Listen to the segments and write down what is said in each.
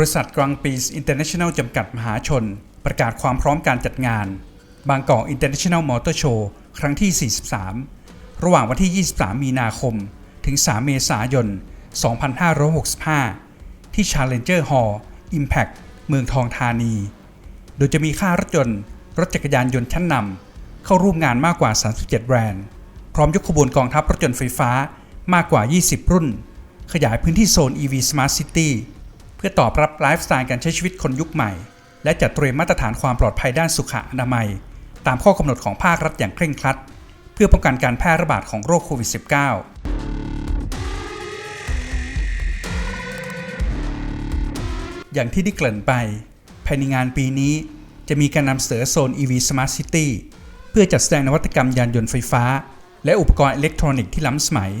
บริษัทกรังปีสอินเตอร์เนชั่นแนลจำกัดมหาชน ประกาศความพร้อมการจัดงาน บางกอกอินเตอร์เนชั่นแนลมอเตอร์โชว์ครั้งที่ 43 ระหว่างวันที่ 23 มีนาคม ถึง 3 เมษายน 2565 ที่ Challenger Hall Impact เมืองทองธานี โดยจะมีค่ารถยนต์ รถจักรยานยนต์ชั้นนำเข้าร่วมงานมากกว่า 37 แบรนด์ พร้อมยกขบวนกองทัพรถยนต์ไฟฟ้ามากกว่า 20 รุ่น ขยายพื้นที่โซน EV Smart City เพื่อตอบรับไลฟ์สไตล์การใช้ชีวิตคนยุคใหม่ และจัดเตรียมมาตรฐานความปลอดภัยด้านสุขอนามัย ตามข้อกำหนดของภาครัฐอย่างเคร่งครัด เพื่อป้องกันการแพร่ระบาดของโรคโควิด -19 อย่างที่ได้เกริ่นไป ภายในงานปีนี้จะมีการนำเสนอโซน EV Smart City เพื่อจัดแสดงนวัตกรรมยานยนต์ไฟฟ้า และอุปกรณ์อิเล็กทรอนิกส์ที่ล้ำสมัย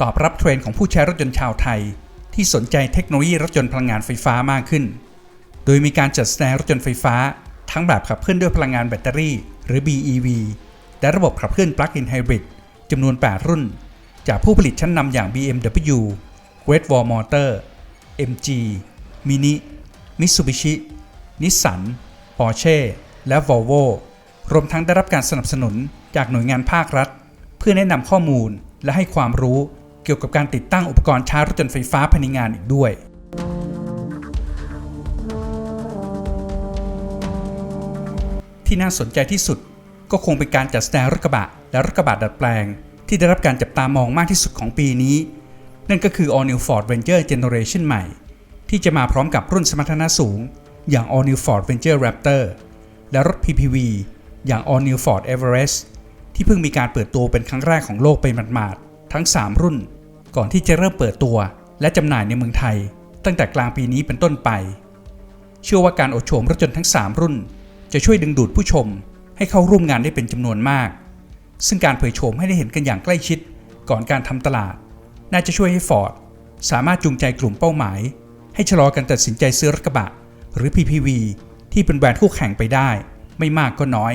ตอบรับเทรนด์ของผู้ใช้รถยนต์ชาวไทย ที่สนใจเทคโนโลยีรถยนต์พลังงานไฟฟ้ามากขึ้น โดยมีการจัดแสดงรถยนต์ไฟฟ้า ทั้งแบบขับเคลื่อนด้วยพลังงานแบตเตอรี่ หรือ BEV และระบบขับเคลื่อน Plug-in Hybrid จำนวน 8 รุ่น จากผู้ผลิตชั้นนำอย่าง BMW Great Wall Motor MG Mini Mitsubishi Nissan Porsche และ Volvo รวมทั้งได้รับการสนับสนุนจากหน่วยงานภาครัฐ เพื่อแนะนำข้อมูลและให้ความรู้ เกี่ยวกับการติดตั้งอุปกรณ์ชาร์จรถยนต์ไฟฟ้าภายในงานอีกด้วย ที่น่าสนใจที่สุดก็คงเป็นการจัดแสดงรถกระบะ และรถกระบะดัดแปลง ที่ได้รับการจับตามองมากที่สุดของปีนี้ นั่นก็คือ All New Ford Ranger Generation ใหม่ ที่จะมาพร้อมกับรุ่นสมรรถนะสูง อย่าง All New Ford Ranger Raptor และรถ PPV อย่าง All New Ford Everest ที่เพิ่งมีการเปิดตัวเป็นครั้งแรกของโลกไปหมาดๆทั้ง 3 รุ่น ก่อนที่จะเริ่มเปิดตัว และจำหน่ายในเมืองไทย ตั้งแต่กลางปีนี้เป็นต้นไป เชื่อว่าการอดโฉมรถยนต์ทั้ง 3 รุ่น จะช่วยดึงดูดผู้ชม ให้เข้าร่วมงานได้เป็นจำนวนมาก ซึ่งการเผยโฉมให้ได้เห็นกันอย่างใกล้ชิด ก่อนการทำตลาด น่าจะช่วยให้ฟอร์ดสามารถจูงใจกลุ่มเป้าหมาย ให้ชะลอการตัดสินใจซื้อรถกระบะ หรือ PPV ที่เป็นแบรนด์คู่แข่งไปได้ ไม่มากก็น้อย